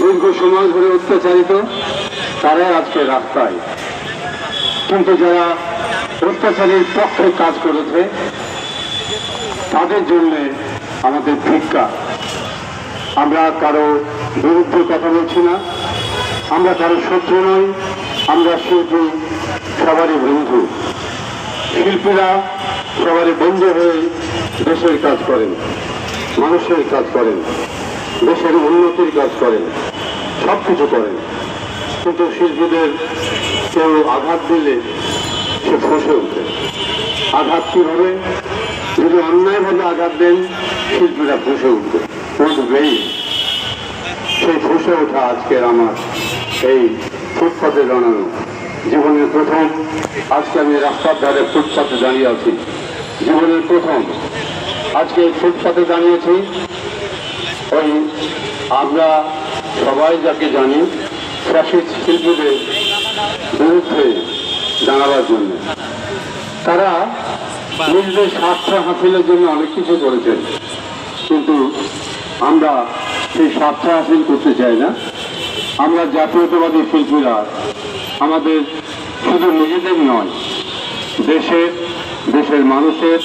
দীর্ঘ সময় ধরে অত্যাচারিত, তারাই আজকে রাস্তায়। কিন্তু যারা অত্যাচারীর পক্ষে কাজ করেছে, তাদের জন্য আমাদের ভিক্ষা। আমরা কারও বিরুদ্ধে কথা বলছি না, আমরা কারও শত্রু নই, আমরা শিল্পী সবারই বন্ধু। শিল্পীরা সবারই বন্ধু হয়ে দেশের কাজ করেন, মানুষের কাজ করেন, দেশের উন্নতির কাজ করেন। সব কিছু করে। কিন্তু শিল্পীদের কেউ আঘাত দিলে সে ফসে ওঠে আঘাত কি হবে যদি অন্যায়ভাবে আঘাত দেন, শিল্পীরা ফসে উঠবে। উঠবেই সেই ফুসে ওঠা আজকের আমার এই ফুটপাতে জানানো জীবনের প্রথম, আজকে আমি রাস্তার ধারে ফুটপাতে দাঁড়িয়ে আছি। জীবনের প্রথম, আজকে ফুটপাতে দাঁড়িয়েছি ওই আমরা সবাই যাকে জানি ফ্যাসিস্ট শিল্পীদের বিরুদ্ধে দাঁড়াবার জন্য। তারা নিজেদের স্বার্থ হাসিলের জন্য অনেক কিছু করেছেন। কিন্তু আমরা সেই স্বার্থ হাসিল করতে চাই না। আমরা জাতীয়তাবাদী শিল্পীরা আমাদের শুধু নিজেদের নয়, দেশের দেশের মানুষের,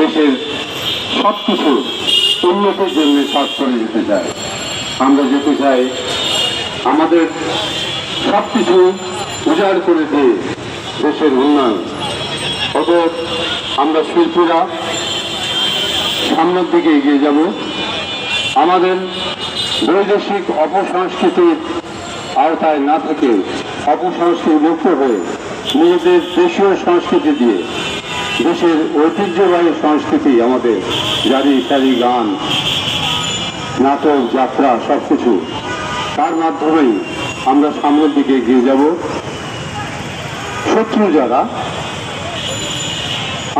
দেশের সব কিছু উন্নতির জন্য কাজ করে যেতে চাই। আমরা যেতে চাই। আমাদের সব কিছু উজাড় করে দিয়ে দেশের উন্নয়ন। অতএব আমরা শিল্পীরা সামনের দিকে এগিয়ে যাব। আমাদের বৈদেশিক অপসংস্কৃতির আওতায় না থেকে অপসংস্কৃতি মুক্ত হয়ে নিজেদের দেশীয় সংস্কৃতি দিয়ে দেশের ঐতিহ্যবাহী সংস্কৃতি আমাদের জারি সারি গান নাটক, যাত্রা সব কিছু তার মাধ্যমেই আমরা সামনের দিকে এগিয়ে যাব। শত্রু যারা,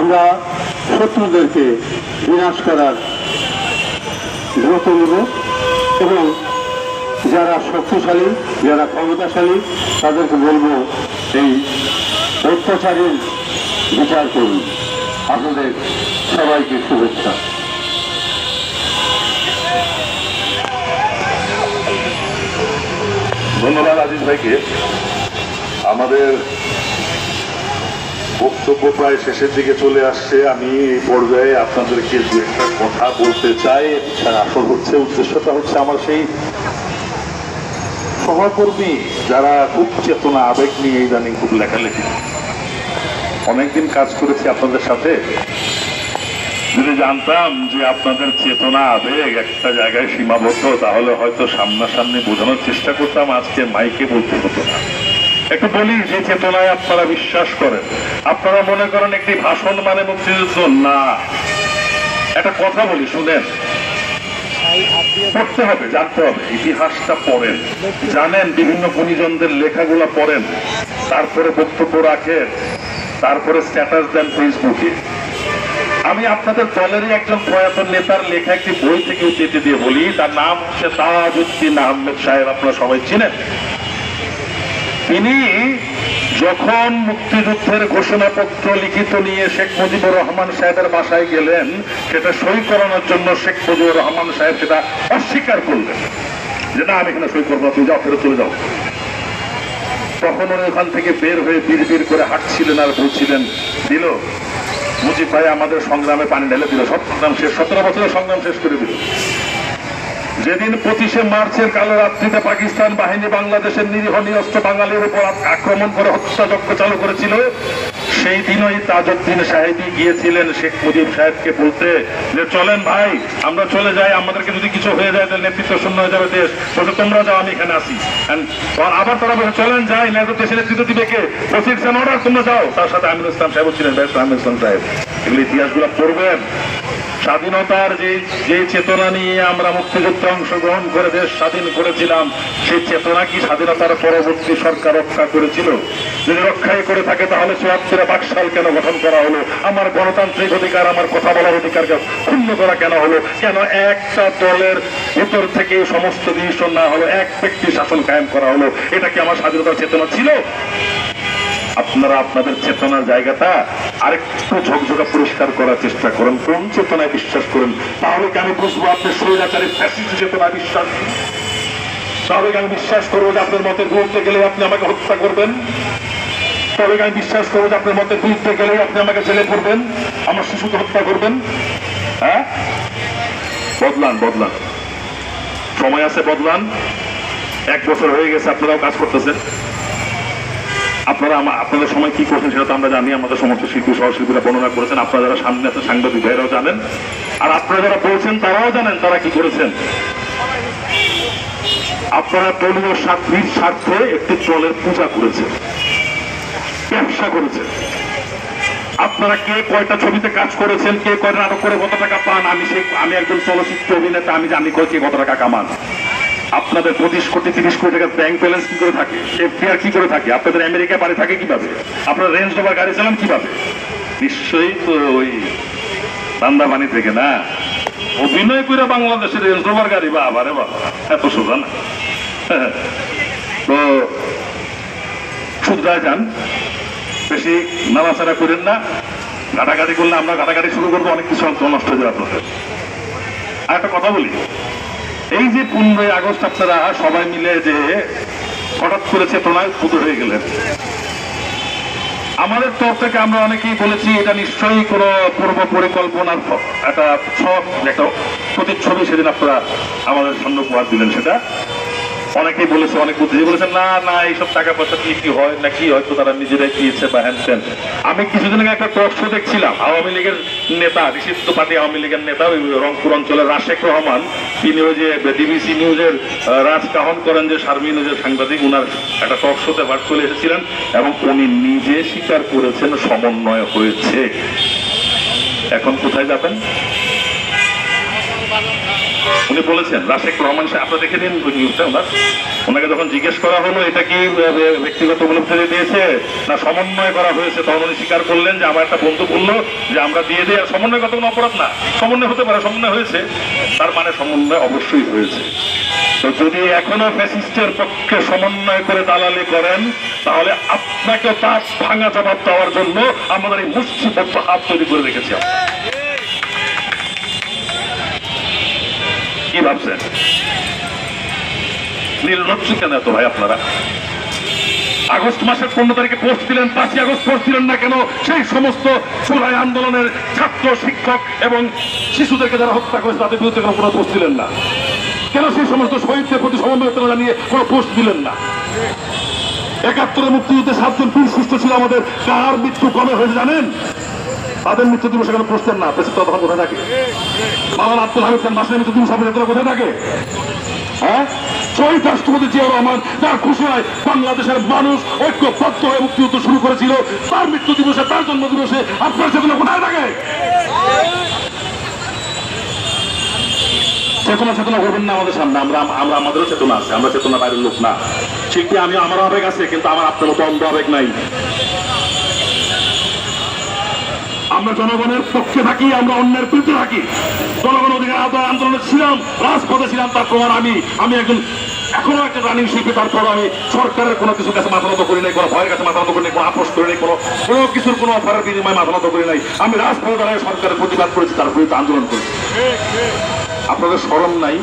আমরা শত্রুদেরকে বিনাশ করার ব্রত নেব এবং যারা শক্তিশালী, যারা ক্ষমতাশালী, তাদেরকে বলব এই অত্যাচারের বিচার করুন। আপনাদের সবাইকে শুভেচ্ছা। ভাইকে আমাদের বক্তব্য প্রায় শেষের দিকে চলে আসছে। আমি এই পর্যায়ে আপনাদেরকে দু একটা কথা বলতে চাই। আসল হচ্ছে, উদ্দেশ্যটা হচ্ছে আমার সেই সহকর্মী যারা খুব চেতনা, আবেগ নিয়ে ইদানিং খুব লেখালেখি। অনেকদিন কাজ করেছি আপনাদের সাথে। যদি জানতাম যে আপনাদের চেতনা আবেগ একটা জায়গায় সীমাবদ্ধ, তাহলে হয়তো সামনাসামনি বোঝানোর চেষ্টা করতাম, আজকে মাইকে বলতে হতো না। একটু বলি যে চেতনায় আপনারা বিশ্বাস করেন। আপনারা মনে করেন একটি ভাষণ মানে মুক্তিযুদ্ধ? না। একটা কথা বলি, শুনেন। পড়তে হবে, জানতে হবে, ইতিহাসটা পড়েন। জানেন, বিভিন্ন গুণীজনদের লেখাগুলো পড়েন। তারপরে বক্তব্য রাখেন। তারপরে স্ট্যাটাস দেন ফেসবুকে আমি আপনাদের দলেরই একজন প্রয়াত নেতার লেখা একটি বই থেকে উদ্ধৃতি দিয়ে বলি। তার নাম হচ্ছে তাজউদ্দিন আহমেদ সাহেব, আপনারা সবাই চিনেন। তিনি যখন মুক্তিযুদ্ধের ঘোষণাপত্র লিখিত নিয়ে শেখ মুজিবুর রহমান সাহেবের বাসায় গেলেন, সেটা সই করানোর জন্য শেখ মুজিবুর রহমান সাহেব সেটা অস্বীকার করলেন। যে না, আমি এখানে সই করব তুমি যাও, ফেরত চলে যাও। তখন ওখান থেকে বের হয়ে বীর বীর করে হাঁটছিলেন আর বলছিলেন দিল মুজিব ভাই আমাদের সংগ্রামে পানি ঢেলে দিল। সংগ্রাম শেষ, সতেরো বছরের সংগ্রাম শেষ করে দিল। যেদিন পঁচিশে মার্চের কালো রাত্রিতে পাকিস্তান বাহিনী বাংলাদেশের নিরীহ নিরস্ত্র বাঙালির উপর আক্রমণ করে হত্যাযজ্ঞ চালু করেছিল সেই দিনই তাজউদ্দিন সাহেবই গিয়েছিলেন শেখ মুজিব সাহেবকে বলতে যে, চলেন ভাই, আমরা চলে যাই, আমাদেরকে যদি কিছু হয়ে যায়, তাহলে নেতৃত্ব শূন্য হয়ে যাবে দেশ। বলছে, তোমরা যাও, আমি এখানে আসি আবার তারা বলে চলেন যাই দেশের নেতৃত্ব দিবে কে? প্রসিডশন অর্ডার তোমরা যাও। তার সাথে আমিনুল ইসলাম সাহেব ছিলেন ব্যস্ত আমিনুল ইসলাম সাহেব। এগুলো ইতিহাসগুলো পড়বেন। স্বাধীনতার যে যে চেতনা নিয়ে আমরা মুক্তিযুদ্ধে অংশগ্রহণ করে দেশ স্বাধীন করেছিলাম, সেই চেতনা কি স্বাধীনতার পরবর্তী সরকার রক্ষা করেছিল? যদি রক্ষাই করে থাকে, তাহলে চুয়াত্তরে বাকশাল কেন গঠন করা হলো? আমার গণতান্ত্রিক অধিকার, আমার কথা বলার অধিকারকে ক্ষুণ্ণ করা কেন হলো? কেন একটা দলের ভিতর থেকে সমস্ত ডিসিশন না হলো, এক ব্যক্তি শাসন কায়েম করা হলো? এটা কি আমার স্বাধীনতার চেতনা ছিল? আপনারা আপনাদের চেতনার জায়গাটা আরেকটু ঝকঝকা পরিষ্কার করার চেষ্টা করেন, কোন চেতনায় বিশ্বাস করেন? তাহলে কি আমি বুঝব আপনি স্বৈরাচারী, ফ্যাসিস্ট চেতনায় বিশ্বাস? তবে আমি বিশ্বাস করব যে আপনার মতের বিরুদ্ধে গেলে আপনি আমাকে হত্যা করবেন? তবে আমি বিশ্বাস করব যে আপনার মতের বিরুদ্ধে গেলে আপনি আমাকে জেলে পড়বেন? আমার শিশুকে হত্যা করবেন? হ্যাঁ? বদলান বদলান। সময় আছে, বদলান। এক বছর হয়ে গেছে, আপনারাও কাজ করতেছেন। আপনারা আমা- আপনাদের সময় কি করছেন সেটা তো আমরা জানি, আমাদের সমস্ত শিল্পী সহশিল্পীরা বর্ণনা করেছেন, আপনারা যারা সামনে আছেন সাংবাদিক ভাইরাও জানেন। আর আপনারা যারা বলছেন, তারাও জানেন তারা কি করেছেন। আপনারা দলীয় স্বার্থীর স্বার্থে একটি দলের পূজা করেছেন, ব্যবসা করেছেন। আপনারা কে কয়টা ছবিতে কাজ করেছেন, কে কয়টা নাটক করে কত টাকা পান? আমি সে আমি একজন চলচ্চিত্র অভিনেতা, আমি জানি কে কত টাকা কামান। আপনাদের পঁচিশ কোটি, তিরিশ কোটি টাকা ব্যাংক ব্যালেন্স কি করে থাকে? এফডিআর কি করে থাকে? আপনাদের আমেরিকায় বাড়ি থাকে কীভাবে? আপনারা রেঞ্জ রোভার গাড়ি চালান কীভাবে? নিশ্চয়ই তো ওই বান্দাবানি থেকে না? অভিনয় করে বাংলাদেশের রেঞ্জ রোভার গাড়ি বা আবারে বাবা। এত সোজা না। তো শুধরায় যান। বেশি নাড়াচাড়া করেন না। ঘাটাঘাটি করলে আমরা ঘাটাঘাটি শুরু করব, অনেক কিছু নষ্ট হয়ে যাবে আপনাদের। আর একটা কথা বলি। এই যে পনেরোই আগস্ট আপনারা সবাই মিলে যে হঠাৎ করে চেতনায় পুজো হয়ে গেলেন। আমাদের তরফ থেকে আমরা অনেকেই বলেছি, এটা নিশ্চয়ই কোনো পূর্ব পরিকল্পনার একটা ছক একটা প্রতিচ্ছবি সেদিন আপনারা আমাদের সামনে উপহার দিলেন সেটা। অনেকেই বলেছে, অনেক বুদ্ধিজীবী বলেছেন, না না, এইসব টাকা পয়সা দিয়ে কি হয়, না কি হয়তো তারা নিজেরাই দিয়েছে বা হ্যান আমি কিছুদিন আগে একটা টক শো দেখছিলাম, আওয়ামী লীগের নেতা বিশিষ্ট পার্টি আওয়ামী লীগের নেতা রংপুর অঞ্চলের রাশেক রহমান। তিনি ওই যে ডিবিসি নিউজের রাজ কাহন করেন যে, শারমিন যে সাংবাদিক, উনার একটা টক শোতে ভার্চুয়ালি এসেছিলেন এবং উনি নিজে স্বীকার করেছেন, সমন্বয় হয়েছে। এখন কোথায় যাবেন? উনি বলেছেন, রাশেক রহমান সাহেব আপনারা দেখে নিন নিউজটা ওনার। ওনাকে যখন জিজ্ঞেস করা হলো, এটা কি ব্যক্তিগত উপলব্ধি দিয়েছে না সমন্বয় করা হয়েছে, তখন উনি স্বীকার করলেন যে আমার একটা বন্ধু বলল যে আমরা দিয়ে দিই, আর সমন্বয়গত কোনো অপরাধ না। সমন্বয় হতে পারে, সমন্বয় হয়েছে, তার মানে সমন্বয় অবশ্যই হয়েছে। তো যদি এখনও ফ্যাসিস্টের পক্ষে সমন্বয় করে দালালি করেন, তাহলে আপনাকে তার ভাঙা জবাব দেওয়ার জন্য আমাদের এই মুষ্টিবদ্ধ হাত তৈরি করে রেখেছি আমরা। ভাবছেন কেন এত ভাই আপনারা? আগস্ট মাসের পনেরো তারিখে পোস্ট দিলেন, পাঁচই আগস্ট পোস্ট দিলেন না কেন? সেই সমস্ত আন্দোলনের ছাত্র, শিক্ষক এবং শিশুদেরকে যারা হত্যা করেছে, তাদের বিরুদ্ধে কোনো পোস্ট দিলেন না? কেন সেই সমস্ত শহীদদের প্রতি জানিয়ে কোনো পোস্ট দিলেন না? একাত্তরে মুক্তিযুদ্ধে সাতজন বীর সুস্থ ছিল আমাদের। কার মৃত্যু কমে হয়েছে জানেন? তাদের মৃত্যু দিবস এখানে প্রশ্নের না পেছনে তখন কোথায় থাকে? মাওলানা আব্দুল হামিদ খান মাসের মৃত্যু দিবস আপনাদের কোথায় থাকে? হ্যাঁ? শহীদ রাষ্ট্রপতি জিয়া রহমান খুশি হয় বাংলাদেশের মানুষ ঐক্যবদ্ধ হয়ে মুক্তিযুদ্ধ শুরু করেছিল, তার মৃত্যু দিবসে, তার জন্ম দিবসে আপনার সেগুলো কোথায় থাকে? চেতনা চেতনা করবেন না আমাদের সামনে, আমরা আমরা আমাদেরও চেতনা আছে, আমরা চেতনা বাইরের লোক না। শিল্পী আমি আমার আবেগ আছে, কিন্তু আমার আপনার মতো অন্ধ আবেগ নাই। আমরা জনগণের পক্ষে থাকি, আমরা অন্যের বিরুদ্ধে থাকি। জনগণ অধিকার আদায় আন্দোলনে ছিলাম, রাজপথে ছিলাম তার প্রমাণ আমি আমি একজন, এখনও একটা রানিং শিল্পী, তারপর আমি সরকারের কোনো কিছুর কাছে মাথা নত করি নাই, কোনো ভয়ের কাছে মাথা নত করি নাই, কোনো আপোষ করি নাই, কোনো কোনো কিছুর কোনো অফারের বিনিময়ে মাথা নত করি নাই। আমি রাজপথে দাঁড়িয়ে সরকারের প্রতিবাদ করেছি, তার বিরুদ্ধে আন্দোলন করেছি। আপনাদের স্মরণ নাই?